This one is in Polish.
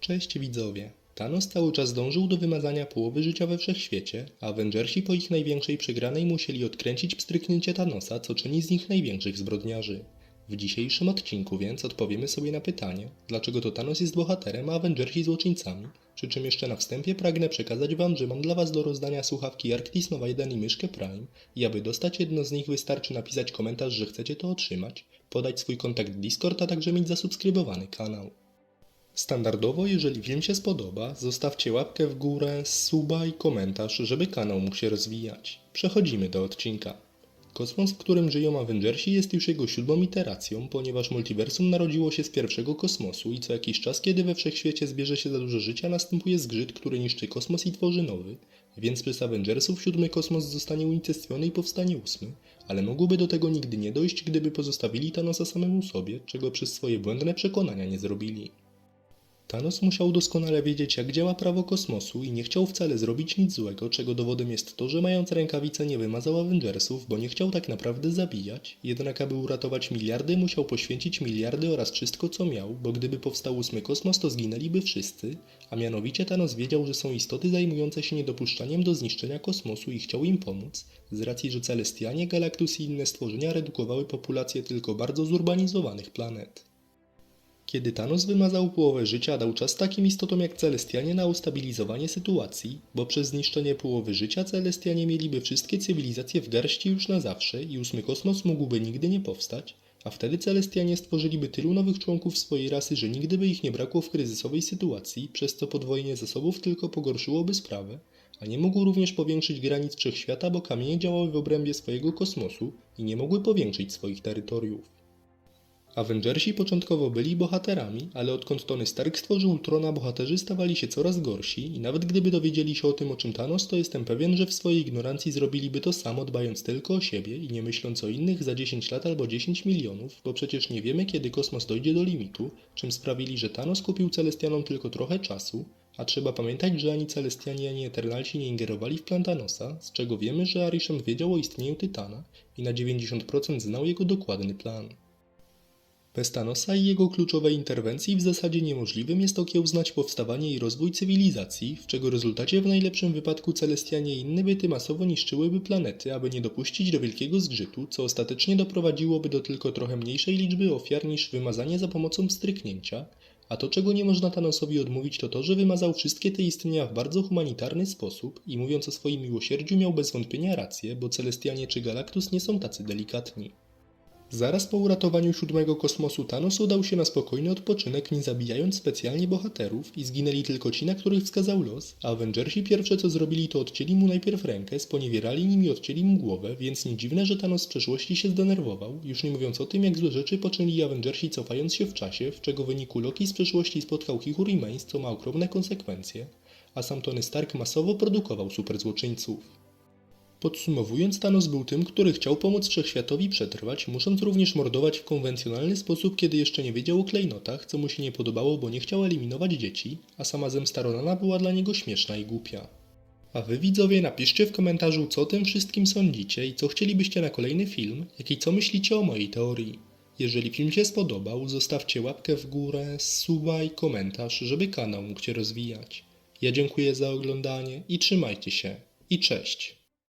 Cześć widzowie. Thanos cały czas dążył do wymazania połowy życia we wszechświecie, a Avengersi po ich największej przegranej musieli odkręcić pstryknięcie Thanosa, co czyni z nich największych zbrodniarzy. W dzisiejszym odcinku więc odpowiemy sobie na pytanie, dlaczego to Thanos jest bohaterem, a Avengersi złoczyńcami, przy czym jeszcze na wstępie pragnę przekazać wam, że mam dla was do rozdania słuchawki Arctis Nova 1 i myszkę Prime i aby dostać jedno z nich wystarczy napisać komentarz, że chcecie to otrzymać, podać swój kontakt Discord, a także mieć zasubskrybowany kanał. Standardowo, jeżeli film się spodoba, zostawcie łapkę w górę, suba i komentarz, żeby kanał mógł się rozwijać. Przechodzimy do odcinka. Kosmos, w którym żyją Avengersi jest już jego siódmą iteracją, ponieważ multiversum narodziło się z pierwszego kosmosu i co jakiś czas, kiedy we wszechświecie zbierze się za dużo życia, następuje zgrzyt, który niszczy kosmos i tworzy nowy, więc przez Avengersów siódmy kosmos zostanie unicestwiony i powstanie ósmy, ale mogłoby do tego nigdy nie dojść, gdyby pozostawili Thanosa samemu sobie, czego przez swoje błędne przekonania nie zrobili. Thanos musiał doskonale wiedzieć, jak działa prawo kosmosu i nie chciał wcale zrobić nic złego, czego dowodem jest to, że mając rękawice nie wymazał Avengersów, bo nie chciał tak naprawdę zabijać, jednak aby uratować miliardy musiał poświęcić miliardy oraz wszystko co miał, bo gdyby powstał ósmy kosmos to zginęliby wszyscy, a mianowicie Thanos wiedział, że są istoty zajmujące się niedopuszczaniem do zniszczenia kosmosu i chciał im pomóc, z racji, że Celestianie, Galactus i inne stworzenia redukowały populację tylko bardzo zurbanizowanych planet. Kiedy Thanos wymazał połowę życia, dał czas takim istotom jak Celestianie na ustabilizowanie sytuacji, bo przez zniszczenie połowy życia Celestianie mieliby wszystkie cywilizacje w garści już na zawsze i ósmy kosmos mógłby nigdy nie powstać, a wtedy Celestianie stworzyliby tylu nowych członków swojej rasy, że nigdy by ich nie brakło w kryzysowej sytuacji, przez co podwojenie zasobów tylko pogorszyłoby sprawę, a nie mógł również powiększyć granic wszechświata, bo kamienie działały w obrębie swojego kosmosu i nie mogły powiększyć swoich terytoriów. Avengersi początkowo byli bohaterami, ale odkąd Tony Stark stworzył Ultrona, bohaterzy stawali się coraz gorsi i nawet gdyby dowiedzieli się o tym, o czym Thanos, to jestem pewien, że w swojej ignorancji zrobiliby to samo, dbając tylko o siebie i nie myśląc o innych za 10 lat albo 10 milionów, bo przecież nie wiemy, kiedy kosmos dojdzie do limitu, czym sprawili, że Thanos kupił Celestianom tylko trochę czasu, a trzeba pamiętać, że ani Celestianie, ani Eternalsi nie ingerowali w plan Thanosa, z czego wiemy, że Arishem wiedział o istnieniu Tytana i na 90% znał jego dokładny plan. Bez i jego kluczowej interwencji w zasadzie niemożliwym jest okiełznać powstawanie i rozwój cywilizacji, w czego rezultacie w najlepszym wypadku Celestianie i inne byty masowo niszczyłyby planety, aby nie dopuścić do wielkiego zgrzytu, co ostatecznie doprowadziłoby do tylko trochę mniejszej liczby ofiar niż wymazanie za pomocą stryknięcia, a to czego nie można Thanosowi odmówić to to, że wymazał wszystkie te istnienia w bardzo humanitarny sposób i mówiąc o swoim miłosierdziu miał bez wątpienia rację, bo Celestianie czy Galactus nie są tacy delikatni. Zaraz po uratowaniu siódmego kosmosu Thanos udał się na spokojny odpoczynek, nie zabijając specjalnie bohaterów i zginęli tylko ci, na których wskazał los, a Avengersi pierwsze co zrobili to odcięli mu najpierw rękę, sponiewierali nim i odcięli mu głowę, więc nie dziwne, że Thanos w przeszłości się zdenerwował, już nie mówiąc o tym jak złe rzeczy poczynili Avengersi cofając się w czasie, w czego wyniku Loki z przeszłości spotkał He Who Remains, co ma okropne konsekwencje, a sam Tony Stark masowo produkował superzłoczyńców. Podsumowując, Thanos był tym, który chciał pomóc wszechświatowi przetrwać, musząc również mordować w konwencjonalny sposób, kiedy jeszcze nie wiedział o klejnotach, co mu się nie podobało, bo nie chciał eliminować dzieci, a sama zemsta Ronana była dla niego śmieszna i głupia. A wy widzowie napiszcie w komentarzu, co o tym wszystkim sądzicie i co chcielibyście na kolejny film, jak i co myślicie o mojej teorii. Jeżeli film się spodobał, zostawcie łapkę w górę, suba i komentarz, żeby kanał mógł się rozwijać. Ja dziękuję za oglądanie i trzymajcie się. I cześć!